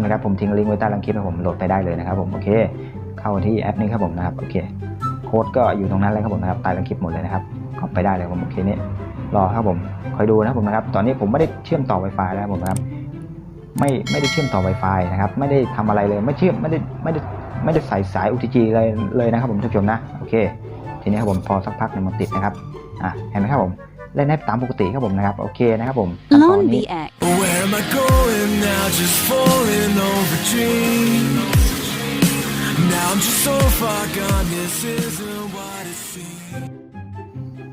มนะครับผมทิ้งลิงก์ไว้ใต้ล่างคลิปนะผมโหลดไปได้เลยนะครับผมโอเค เข้าที่แอปนี้ครับผมนะครับโอเคโค้ดก็อยู่ตรงนั้นเลยครับผมนะครับใต้ล่างคลิปหมดเลยนะครับก็ไปได้เลยครับผมโอเคนี่รอครับผมคอยดูนะครับผมนะครับ ตอนนี้ผมไม่ได้เชื่อมต่อ Wi-Fi แล้วครับผมนะครับ ไม่ไม่ได้เชื่อมต่อ Wi-Fi นะครับ ไม่ได้ทำอะไรเลยไม่เชื่อมไม่ได้ไม่ได้ไม่ได้ใส่สาย OTG เลยเลยนะครับผมท่านผู้ชมนะโอเค ทีนี้ครับผมพอสักพักนึงมันติดนะครับอะเห็นไหมครับผม เล่นได้ตามปกติครับผมนะครับ โอเคนะครับผมขั้นตอน Lone นี้ BX. Where am I going now? Just falling over dreams. Now I'm just so far gone. This isn't what it seems.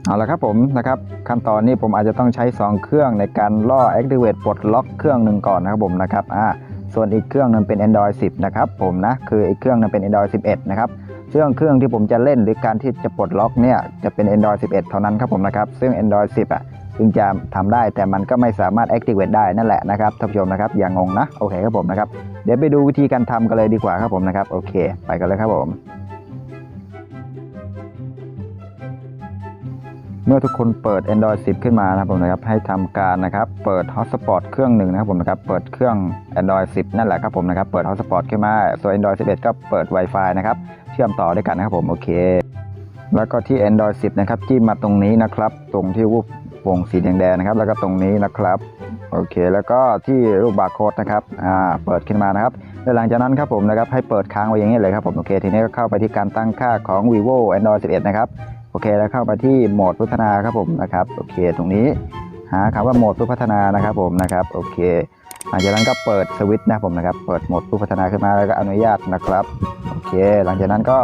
เอาละครับผมนะครับขั้นตอนนี้ผมอาจจะต้องใช้ 2 เครื่องในการล่อ activate ปลดล็อกเครื่องหนึ่งก่อนนะครับผมนะครับอ่าส่วนอีกเครื่องหนึงเป็น Android 10 นะครับผมนะคืออีกเครื่องหนึงเป็น Android 11 นะครับ ซึ่งเครื่องที่ผมจะเล่นหรือการที่จะปลดล็อกเนี่ยจะเป็น Android 11 เท่านั้นครับผมนะครับ ซึ่ง Android 10 อะถึงจะทำได้แต่มันก็ไม่สามารถ activate ได้นั่นแหละนะครับท่านผู้ชมนะครับอย่างงงนะโอเคครับผมนะครับเดี๋ยวไปดูวิธีการทำกันเลยดีกว่าครับผมนะครับโอเค ไปกันเลยครับผม เมื่อทุกคนเปิด Android 10 ขึ้นมานะครับผมนะครับให้ทำการนะครับเปิด Hotspot เครื่องหนึ่งนะครับผมนะครับเปิดเครื่อง Android 10 นั่นแหละครับผมนะครับเปิด Hotspot ขึ้นมาส่วน Android 11 ก็เปิด Wi-Fi นะครับ ชื่อมต่อด้วยกันนะครับผมโอเค แล้วก็ที่ Android 10 นะครับ จิ้มมาตรงนี้นะครับ ตรงที่รูปวงสีแดงๆนะครับ แล้วก็ตรงนี้นะครับโอเค แล้วก็ที่รูปบาร์โค้ดนะครับอ่าเปิดขึ้นมานะครับแล้วหลังจากนั้นครับผมนะครับให้เปิดค้างไว้อย่างนี้เลยครับผมโอเค ทีนี้ก็เข้าไปที่การตั้งค่าของ vivo Android 11 นะครับโอเค แล้วเข้าไปที่โหมดพัฒนาครับผมนะครับโอเค ตรงนี้หาคำว่าโหมดพัฒนานะครับผมนะครับโอเค หลังจากนั้นก็เปิดสวิตช์นะผมนะครับ เปิดโหมดผู้พัฒนาขึ้นมาแล้วก็อนุญาตนะครับ โอเค หลังจากนั้นก็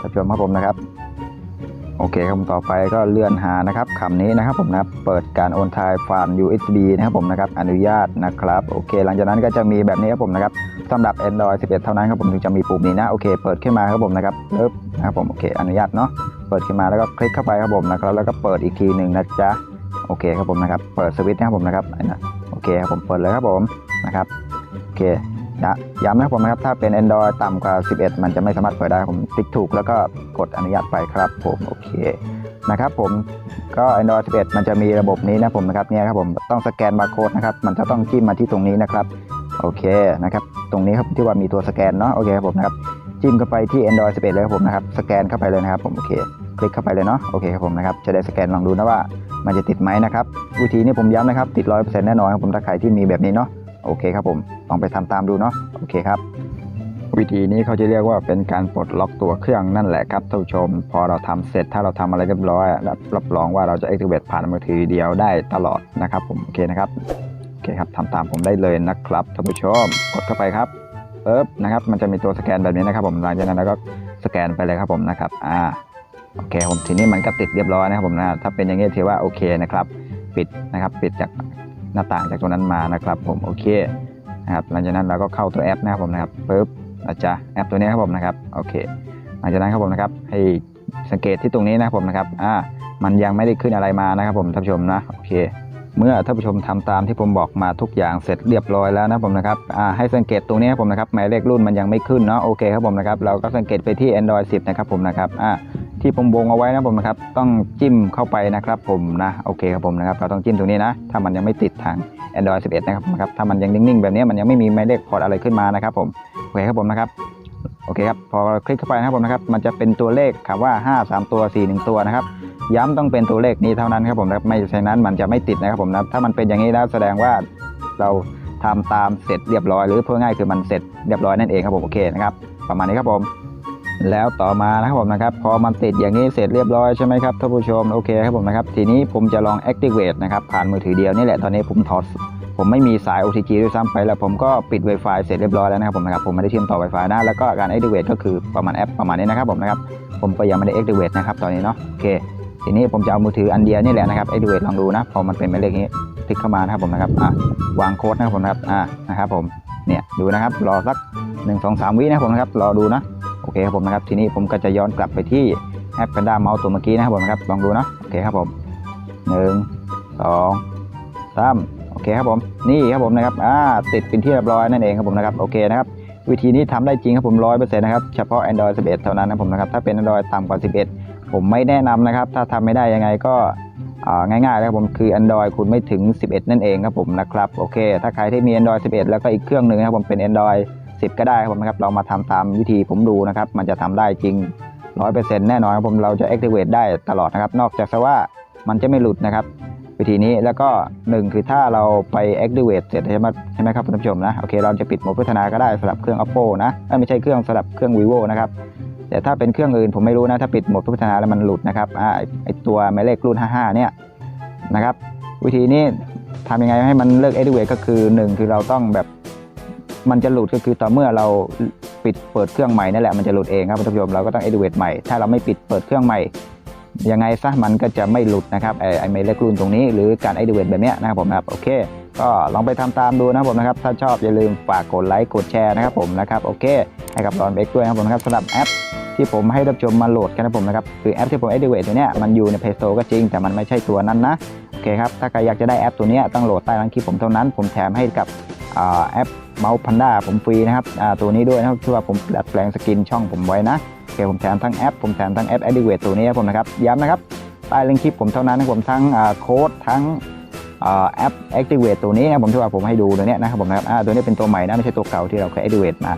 ท่านผู้ชมครับผมนะครับ โอเคครับผมต่อไปก็เลื่อนหานะครับคำนี้นะครับผมนะครับเปิดการโอนทายผ่าน USB นะครับผมนะครับ อนุญาตนะครับ โอเค หลังจากนั้นก็จะมีแบบนี้ครับผมนะครับสำหรับ Android 11 เท่านั้นครับผมถึงจะมีปุ่มนี้นะ โอเค เปิดขึ้นมาครับผมนะครับเลิฟนะครับผม โอเค อนุญาตเนาะ เปิดขึ้นมาแล้วก็คลิกเข้าไปครับผมนะครับ แล้วก็เปิดอีกทีหนึ่งนะจ๊ะ โอเคครับผมนะครับ เปิดสวิตช์นะครับผมนะครับ เคครับผมเปิดเลยครับผมนะครับโอเคนะย้ำนะครับผมนะครับถ้าเป็น Android ต่ำกว่า 11 มันจะไม่สามารถเปิดได้ผมติ๊กถูกแล้วก็กดอนุญาตไปครับผมโอเคนะครับผมก็ Android 11 มันจะมีระบบนี้นะผมนะครับเนี่ยครับผมต้องสแกนบาร์โค้ดนะครับมันจะต้องจิ้มมาที่ตรงนี้นะครับโอเคนะครับตรงนี้ครับที่ว่ามีตัวสแกนเนาะโอเคครับผมนะครับจิ้มเข้าไปที่ Android 11 เลยครับผมนะครับสแกนเข้าไปเลยนะครับผมโอเคคลิกเข้าไปเลยเนาะโอเคครับผมนะครับจะได้สแกนลองดูนะว่า มันจะติดไหมนะครับ วิธีนี้ผมย้ำนะครับ ติด100%แน่นอนครับผมถ้าใครที่มีแบบนี้เนาะโอเคครับผมลองไปทำตามดูเนาะโอเคครับ วิธีนี้เขาจะเรียกว่าเป็นการปลดล็อกตัวเครื่องนั่นแหละครับท่านผู้ชม พอเราทำเสร็จถ้าเราทำอะไรเรียบร้อยรับรับรองว่าเราจะ activate ผ่านมือถือเดียวได้ตลอดนะครับผมโอเคนะครับโอเคครับทำตามผมได้เลยนะครับท่านผู้ชมกดเข้าไปครับปึ๊บนะครับมันจะมีตัวสแกนแบบนี้นะครับผมหลังจากนั้นเราก็สแกนไปเลยครับผมนะครับอ่า โอเคผมทีนี้มันก็ติดเรียบร้อยนะครับผมนะถ้าเป็นอย่างนี้ถือว่าโอเคนะครับ ปิดนะครับปิดจากหน้าต่างจากตัวนั้นมานะครับ ผมโอเคนะครับหลังจากนั้นเราก็เข้าตัวแอปนะครับผมนะครับปึ๊บอาจจะแอปตัวนี้ครับผมนะครับโอเค หลังจากนั้นครับผมนะครับให้สังเกตที่ตรงนี้นะครับผมนะครับอ่ามันยังไม่ได้ขึ้นอะไรมานะครับผมท่านผู้ชมนะโอเค เมื่อท่านผู้ชมทำตามที่ผมบอกมาทุกอย่างเสร็จเรียบร้อยแล้วนะผมนะครับอ่าให้สังเกตตรงนี้ครับผมนะครับหมายเลขรุ่นมันยังไม่ขึ้นเนาะโอเคครับผมนะครับเราก็สังเกตไปที่ Android 10 นะครับผมนะครับอ่า ที่ผมวงเอาไว้นะผมนะครับ ต้องจิ้มเข้าไปนะครับ ผมนะโอเคครับผมนะครับ เราต้องจิ้มตรงนี้นะ ถ้ามันยังไม่ติดทาง Android 11 นะครับผมนะครับ ถ้ามันยังนิ่งๆ แบบนี้มันยังไม่มีหมายเลขพอร์ตอะไรขึ้นมานะครับ ผมโอเคครับผมนะครับโอเคครับพอคลิกเข้าไปนะครับผมนะครับ มันจะเป็นตัวเลขคำว่า 5 3 ตัว 4 1 ตัวนะครับย้ำต้องเป็นตัวเลขนี้เท่านั้นครับผมนะครับไม่ใช่นั้นมันจะไม่ติดนะครับผมนะถ้ามันเป็นอย่างนี้แล้วแสดงว่าเราทำตามเสร็จเรียบร้อยหรือเพื่อง่ายคือมันเสร็จเรียบร้อยนั่นเองครับผมโอเคนะครับประมาณนี้ครับผม แล้วต่อมานะครับผมนะครับ พอมันติดอย่างนี้เสร็จเรียบร้อยใช่ไหมครับท่านผู้ชมโอเคครับผมนะครับ ทีนี้ผมจะลอง activate นะครับ ผ่านมือถือเดียวนี่แหละตอนนี้ผมถอดผมไม่มีสาย OTG ด้วยซ้ำไปแล้วผมก็ปิด Wi-Fi เสร็จเรียบร้อยแล้วนะครับผมนะครับผมไม่ได้เชื่อมต่อ Wi-Fi นะแล้วก็การ activate ก็คือประมาณแอปประมาณนี้นะครับผมนะครับผมก็ยังไม่ได้ activate นะครับตอนนี้เนาะโอเค ทีนี้ผมจะเอามือถืออันเดียวนี่แหละนะครับ activate ลองดูนะพอมันเป็นหมายเลขนี้คลิกเข้ามานะครับผมนะครับอะวางโค้ดนะครับผมนะครับอะนะครับผมเนี่ยดูนะครับรอสัก 1 2 3 วินะครับผมนะครับรอดูนะ โอเคครับผมนะครับทีนี้ผมก็จะย้อนกลับไปที่แอป Panda Mouse ตัวเมื่อกี้นะครับผมนะครับลองดูนะโอเคครับผมหนึ่งสองสามโอเคครับผมนี่ครับผมนะครับอ่าติดเป็นที่เรียบร้อยนั่นเองครับผมนะครับโอเคนะครับวิธีนี้ทำได้จริงครับผมร้อยเปอร์เซ็นต์นะครับเฉพาะ Android 11 เท่านั้นนะผมนะครับถ้าเป็น Android ต่ำกว่า 11 ผมไม่แนะนำนะครับ ถ้าทำไม่ได้ยังไงก็ง่ายๆนะครับผมคือ Android คุณไม่ถึง 11 นั่นเองครับผมนะครับโอเค ถ้าใครที่มี Android 11 แล้วก็อีกเครื่องหนึ่งนะครับผมเป็น Android 10 ก็ได้ครับผมนะครับ เรามาทำตามวิธีผมดูนะครับ มันจะทำได้จริง 100%แน่นอนครับผม เราจะ activate ได้ตลอดนะครับ นอกจากว่ามันจะไม่หลุดนะครับ วิธีนี้แล้วก็หนึ่งคือถ้าเราไป activate เสร็จใช่ไหมใช่ไหมครับคุณผู้ชมนะ โอเค เราจะปิดโหมดพัฒนาก็ได้สำหรับเครื่อง oppo นะไม่ใช่เครื่องสำหรับเครื่อง vivo นะครับแต่ถ้าเป็นเครื่องอื่นผมไม่รู้นะ ถ้าปิดโหมดพัฒนาแล้วมันหลุดนะครับอไอไอตัวหมายเลขรุ่น 55 เนี่ยนะครับ วิธีนี้ทำยังไงให้มันเลิก activate ก็คือหนึ่งคือเราต้องแบบ มันจะหลุดก็คือต่อเมื่อเราปิดเปิดเครื่องใหม่นั่นแหละมันจะหลุดเองครับคุณผู้ชมเราก็ต้อง activate ใหม่ถ้าเราไม่ปิดเปิดเครื่องใหม่ยังไงซะมันก็จะไม่หลุดนะครับไอไอเมลเลกรุ่นตรงนี้หรือการ activate แบบนี้นะครับผมครับโอเค ก็ลองไปทำตามดูนะครับผมนะครับถ้าชอบอย่าลืมฝากกดไลค์กดแชร์นะครับผมนะครับโอเคให้กับรอนเบกด้วยนะครับผมนะครับสำหรับแอปที่ผมให้รับชมมาโหลดกันนะผมนะครับคือแอปที่ผม activate ตัวเนี้ยมันอยู่ใน Play Store ก็จริงแต่มันไม่ใช่ตัวนั้นนะโอเคครับถ้าใครอยากจะได้แอปตัวเนี้ยต้องโหลดใต้ล่างคลิปผมเท่านั้น ผมแถมให้กับแอป เมาส์พันด้าผมฟรีนะครับอ่าตัวนี้ด้วยนะครับที่ว่าผมดัดแปลงสกินช่องผมไว้นะโอเคผมแถมทั้งแอปผมแถมทั้งแอป activate ตัวนี้ครับผมนะครับย้ำนะครับใต้ลิงก์คลิปผมเท่านั้นนะผมทั้งอ่าโค้ดทั้งอ่าแอป activate ตัวนี้นะผมที่ว่าผมให้ดูตัวเนี้ยนะครับผมนะครับอ่าตัวนี้เป็นตัวใหม่นะไม่ใช่ตัวเก่าที่เราเคย activate มา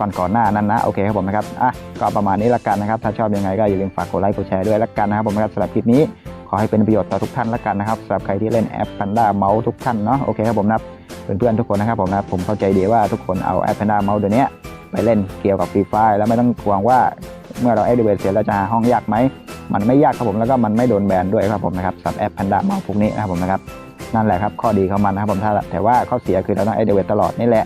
ก่อนก่อนหน้านั้นนะโอเคครับผมนะครับอะก็ประมาณนี้ละกันนะครับ ถ้าชอบยังไงก็อย่าลืมฝากกดไลค์กดแชร์ด้วยละกันนะครับผมนะครับสำหรับคลิปนี้ขอให้เป็นประโยชน์ต่อทุกท่านละกันนะครับสำหรับใครที่เล่นแอป Panda Mouse ทุกท่านเนาะโอเคครับผมนะครับ เพื่อนๆทุกคนนะครับผมนะครับผมเข้าใจดีว่าทุกคนเอาแอป Panda Mouse ตัวนี้ไปเล่นเกี่ยวกับฟรีไฟแล้วไม่ต้องห่วงว่าเมื่อเรา activate เสร็จเราจะหาห้องยากไหมมันไม่ยากครับผมแล้วก็มันไม่โดนแบนด้วยครับผมนะครับสำหรับแอป Panda Mouse พวกนี้นะครับผมนะครับนั่นแหละครับข้อดีของมันนะครับผมถ้าแต่ว่าข้อเสียคือเราต้อง activate ตลอดนี่แหละ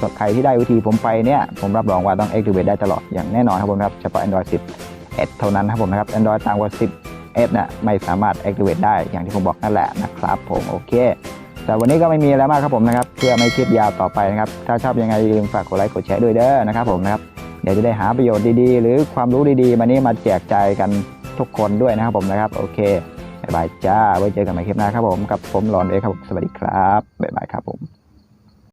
ส่วนใครที่ได้วิธีผมไปเนี่ยผมรับรองว่าต้อง activate ได้ตลอดอย่างแน่นอนครับผมนะครับเฉพาะ Android 10เท่านั้นครับผมนะครับ Android ต่างกว่า10เน่ะไม่สามารถ activate ได้อย่างที่ผมบอกนั่นแหละนะครับผมโอเค แต่วันนี้ก็ไม่มีอะไรมากครับผมนะครับเพื่อไม่คลิปยาวต่อไปนะครับ ถ้าชอบยังไงอย่าลืมฝากกดไลค์กดแชร์ด้วยเด้อนะครับผมนะครับเดี๋ยวจะได้หาประโยชน์ดีๆ หรือความรู้ดีๆมานี้มาแจกใจกันทุกคนด้วยนะครับผมนะครับ โอเคบายบายจ้าไว้เจอกันใหม่คลิปหน้าครับผมกับผมหลอนเอครับสวัสดีครับบ๊ายบายครับผม